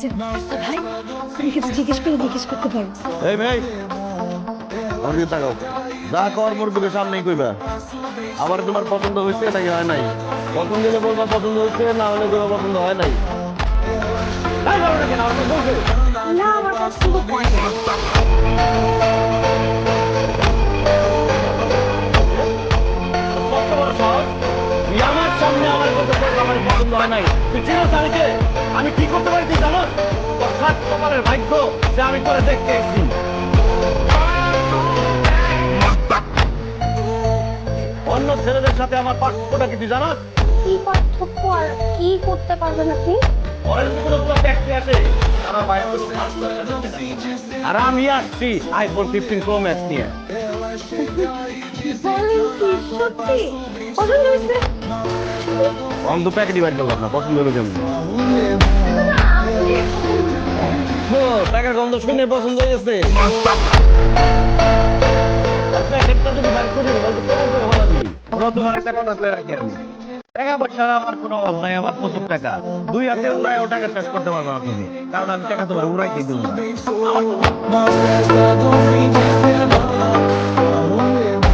যে, ভাই জিজ্ঞেস করে জিজ্ঞেস করতে পারব এই মেয়ে আমার দিকে তাকাও। যা কর মোর বুকে সামনেই কইবা। আবার তোমার পছন্দ হয়েছে নাকি হয় নাই? পছন্দ হলে বলবা পছন্দ হয়েছে না হলে কইবা পছন্দ হয় নাই। না আমার পছন্দ হয় আমার সামনে আমার পছন্দ হয় নাই। তুই আমি কে? আমি কি করতে পারি তুই জানোস? তোর সাত ভাগ্য যে আমি করে দেখতে এসেছি। অন্য ছেলেদের সাথে আমার পার্থক্যটা কি তুই জানোস? কি পার্থক্য আর কি করতে পারবেন আপনি ওরের কোনো কোনো ট্যাক্সি আছে। আমার বাইরে আর আমি আসছি আইফোন ফিফটিন প্রো ম্যাক্স নিয়ে। অন্ধ প্যাকেটই বাইর করলাম না পছন্দ হলো কেমন? ও টাকার গন্ধ শুনে পছন্দ হয়ে। টাকা পয়সা আমার কোনো অভাব নাই, আমার প্রচুর টাকা। দুই হাতে ওটাকে শেষ করতে পারব আপনি কারণ আমি টাকা তোমার উড়াইতে দেবো না।